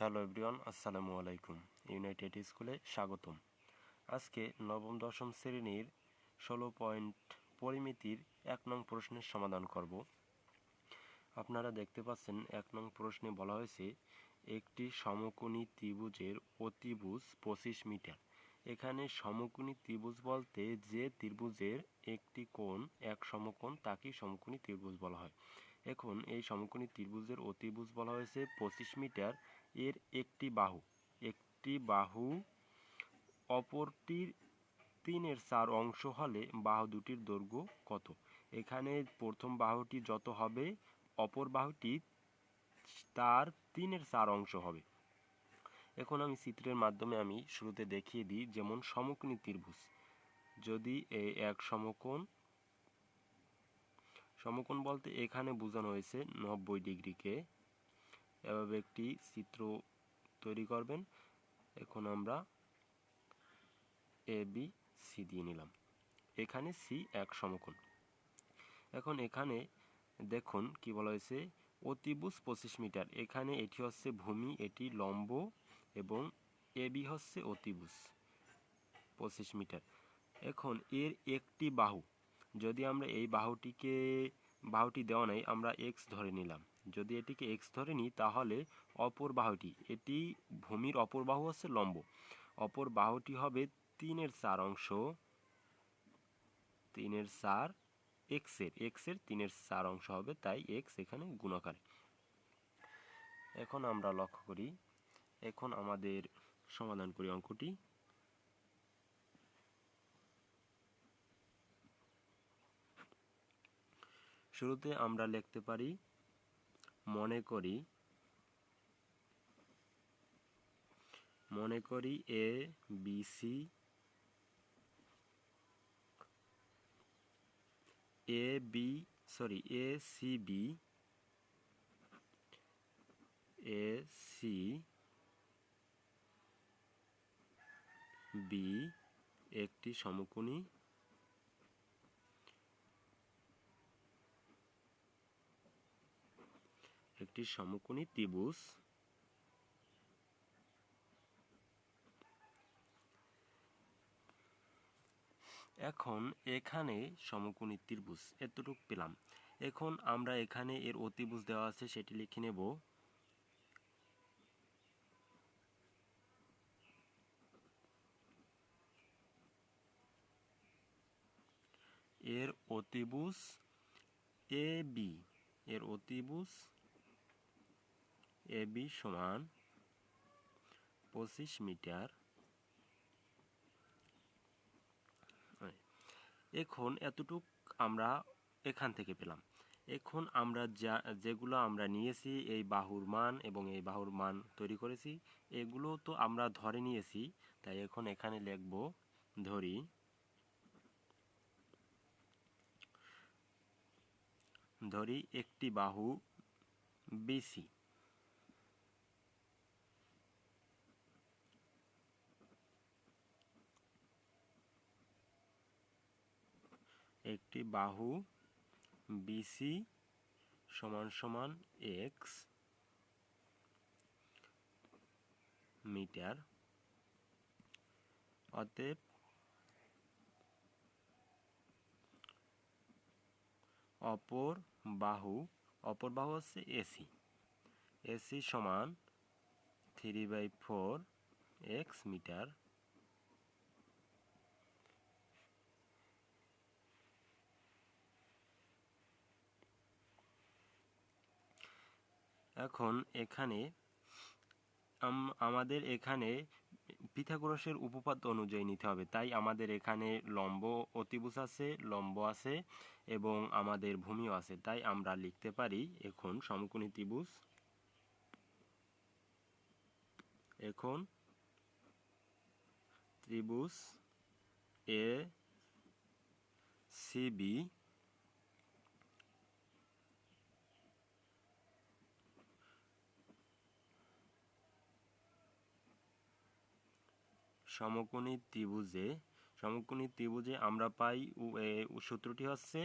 Hello everyone, আসসালামু আলাইকুম। United স্কুলে স্বাগতম। আজকে নবম, দশম শ্রেণির ষোলো পয়েন্ট পরিমিতির এক নং প্রশ্নের সমাধান করব। আপনারা দেখতে পাচ্ছেন এক নং প্রশ্নে বলা হয়েছে, একটি সমকোণী ত্রিভুজের অতিভুজ পঁচিশ মিটার। এখানে সমকোণী ত্রিভুজ বলতে যে ত্রিভুজের একটি কোণ, এক সমকোণ, তাকেই সমকোণী ত্রিভুজ বলা হয়। এখন এই সমকোণী ত্রিভুজের অতিভুজ বলা হয়েছে পঁচিশ মিটার। এর একটি বাহু। একটি বাহু অপরটির তিনের চার অংশ হলে বাহু দুটির দৈর্ঘ্য কত? এখানে প্রথম বাহুটি যত হবে, অপর বাহুটি তার তিনের চার অংশ হবে। এখন আমি চিত্রের মাধ্যমে আমি শুরুতে দেখিয়ে দিই যেমন সমকোণী ত্রিভুজ। যদি এই এক সমকোণ সমকোণ বলতে এখানে বোঝানো হয়েছে নব্বই ডিগ্রিকে। এভাবে একটি চিত্র তৈরি করবেন। এখন আমরা এ বি সি দিয়ে নিলাম। এখানে সি এক সমকোণ। এখন এখানে দেখুন কি বলা হয়েছে, অতিভুজ পঁচিশ মিটার। এখানে এটি হচ্ছে ভূমি, এটি লম্ব এবং এ বি হচ্ছে অতিভুজ পঁচিশ মিটার। এখন এর একটি বাহু, যদি আমরা এই বাহুটিকে, বাহুটি দেওয়া নাই, আমরা এক্স ধরে নিলাম। যদি এটিকে এক্স ধরে নিই, তাহলে অপর বাহুটি, এটি ভূমির অপর বাহু হচ্ছে লম্ব। অপর বাহুটি হবে তিনের চার অংশ, তিনের চার এক্সের এক্সের তিনের চার অংশ হবে, তাই এক্স এখানে গুণাকারে। এখন আমরা লক্ষ্য করি, এখন আমাদের সমাধান করি অঙ্কটি। শুরুতে আমরা লিখতে পারি মনে করি মনে করি A B C A B sorry A C B A C B একটি সমকোণী একটি সমকোণী ত্রিভুজ। এখন এখানে সমকোণী ত্রিভুজ, এতটুক পেলাম। এখন আমরা এখানে এর অতিভুজ দেওয়া আছে, সেটি লিখে নেব। এর অতিভুজ এ বি, এর অতিভুজ এ বি সমান পঁচিশ মিটার। এখন এতটুক আমরা এখান থেকে পেলাম। এখন আমরা যা, যেগুলো আমরা নিয়েছি, এই বাহুর মান এবং এই বাহুর মান তৈরি করেছি, এগুলো তো আমরা ধরে নিয়েছি, তাই এখন এখানে লিখব ধরি ধরি একটি বাহু বিসি। একটি বাহু বিসি সমান সমান এক্স মিটার। অতএব অপর বাহু অপর বাহু হচ্ছে এসি এসি সমান three by four x metre. এখন এখানে আমাদের এখানে পিথাগোরাসের উপপাদ্য অনুযায়ী নিতে হবে। তাই আমাদের এখানে লম্ব অতিভুজ আছে, লম্ব আছে এবং আমাদের ভূমিও আছে। তাই আমরা লিখতে পারি এখন সমকোণী ত্রিভুজ। এখন ত্রিভুজ এ সিবি সমকোণী ত্রিভুজে সমকোণী ত্রিভুজে আমরা পাই সূত্রটি হচ্ছে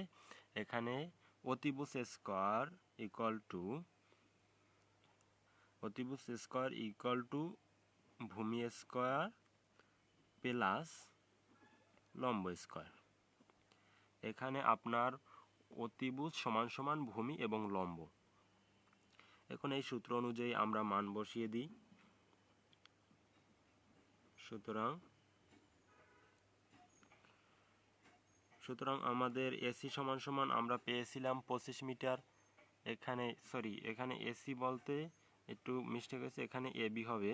এখানে অতিভুজ স্কোয়ার ইকুয়াল টু অতিভুজ স্কোয়ার ইকুয়াল টু ভূমি স্কোয়ার প্লাস লম্ব স্কোয়ার। এখানে আপনার অতিভুজ সমান সমান ভূমি এবং লম্ব। এখন এই সূত্র অনুযায়ী আমরা মান বসিয়ে দিই। সুতরাং সুতরাং আমাদের এসি সমান সমান আমরা পেয়েছিলাম পঁচিশ মিটার। এখানে সরি এখানে এসি বলতে একটু মিস্টেক হয়েছে, এখানে এবি হবে।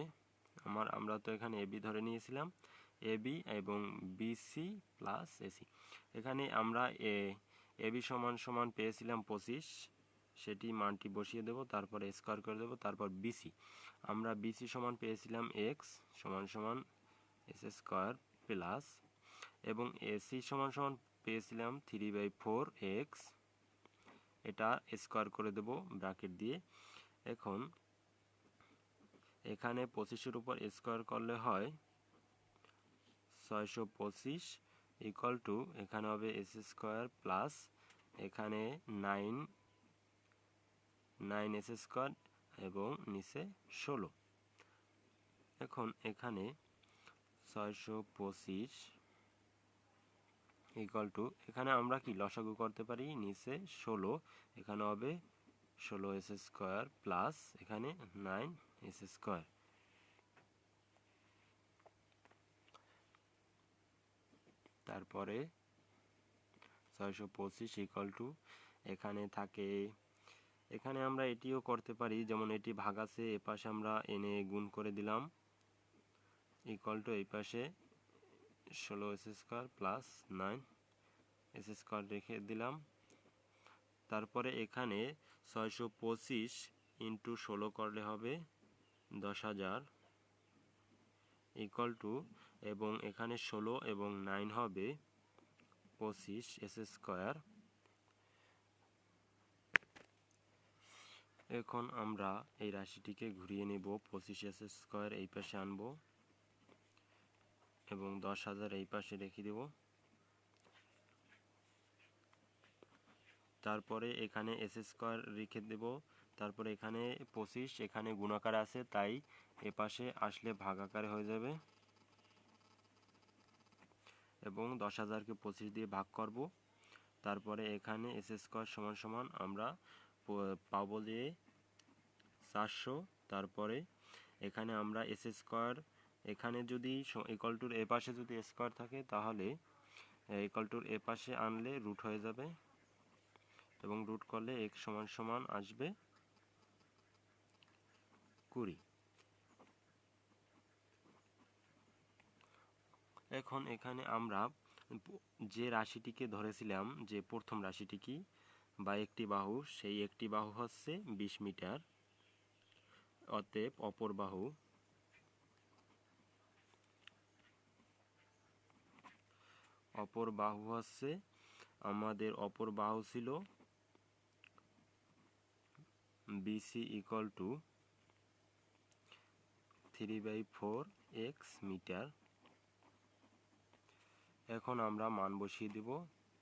আমার, আমরা তো এখানে এবি ধরে নিয়েছিলাম। এবি এবং বিসি প্লাস এসি এখানে আমরা এ এবি সমান সমান পেয়েছিলাম পঁচিশ। সেটি মানটি বসিয়ে দেব, তারপর স্কোয়ার করে দেব, তারপর বিসি আমরা বিসি সমান পেয়েছিলাম এক্স সমান সমান এস স্কোয়ার প্লাস এবং এসি সমান সমান পেয়েছিলাম থ্রি বাই ফোর এক্স এটা স্কোয়ার করে দেব ব্র্যাকেট দিয়ে। এখন এখানে পঁচিশের উপর স্কোয়ার করলে হয় ছয়শো পঁচিশ ইকুয়াল টু এখানে হবে এস স্কোয়ার প্লাস এখানে নাইন নাইন এস স্কোয়ার এবং নিচে ষোলো। এখন এখানে ছয়শো পঁচিশ ইকুয়াল টু এখানে আমরা কি লসাগু করতে পারি? নিচে ষোলো, এখানে হবে ষোলো এস স্কোয়ার প্লাস এখানে নাইন এস স্কোয়ার তারপরে ছয়শো পঁচিশ ইকুয়াল টু এখানে থাকে, এখানে আমরা এটিও করতে পারি, যেমন এটি ভাগ আছে এ পাশে আমরা এনে গুণ করে দিলাম। ইকুয়াল টু এই পাশে ষোলো s square plus nine s square রেখে দিলাম। তারপরে এখানে ছয়শো পঁচিশ ইন্টু ষোলো করলে হবে দশ হাজার। ইকুয়াল টু এবং এখানে ষোলো এবং নাইন হবে পঁচিশ এস স্কোয়ার এখন আমরা এই রাশিটিকে ঘুরিয়ে নেব, পঁচিশ এস স্কোয়ার এই পাশে আনব। এবং দশ হাজার এই পাশে রেখে দেব। তারপরে এখানে এস স্কোয়ার রেখে দেব। তারপরে এখানে পঁচিশ, এখানে গুণাকার আছে, তাই এ পাশে আসলে ভাগাকারে হয়ে যাবে। এবং দশ হাজারকে পঁচিশ দিয়ে ভাগ করব। তারপরে এখানে এস স্কোয়ার সমান সমান আমরা পাবো যে চারশো। তারপরে এখানে আমরা এস স্কোয়ার এখানে যদি ইকল টুর এ পাশে যদি স্কোয়ার থাকে, তাহলে ইকল টুর এ পাশে আনলে রুট হয়ে যাবে এবং রুট করলে এক সমান সমান আসবে কুড়ি। এখন এখানে আমরা যে রাশিটিকে ধরেছিলাম, যে প্রথম রাশিটি কি? বা একটি বাহু, সেই একটি বাহু হচ্ছে বিশ মিটার, অতএব অপর বাহু অপর বাহু হচ্ছে আমাদের অপর বাহু ছিল BC equal to three by four x metre এখন আমরা মান বসিয়ে দেব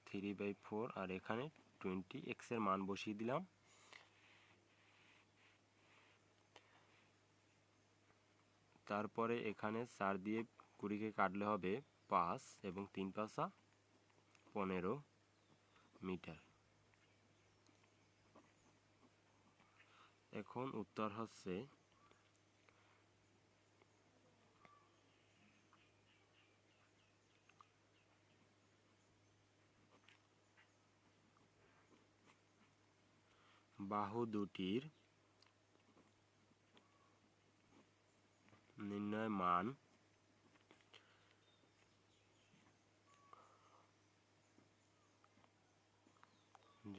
থ্রি বাই ফোর আর এখানে টোয়েন্টি এক্সের মান বসিয়ে দিলাম। তারপরে এখানে চার দিয়ে কুড়িকে কাটলে হবে পাঁচ এবং তিন পাঁচা পনেরো মিটার। এখন উত্তর হচ্ছে বাহু দুটির নির্ণয় মান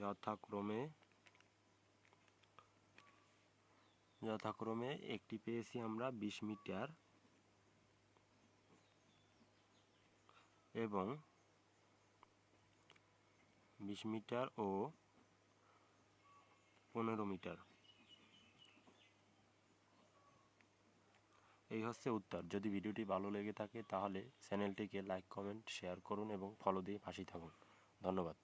যথাক্রমে যথাক্রমে একটি পেয়েছি আমরা বিশ মিটার। এবং বিশ মিটার ও পনেরো মিটার। এই হচ্ছে উত্তর। যদি ভিডিওটি ভালো লেগে থাকে তাহলে চ্যানেলটিকে লাইক, কমেন্ট, শেয়ার করুন এবং ফলো দিয়ে পাশেই থাকুন। ধন্যবাদ।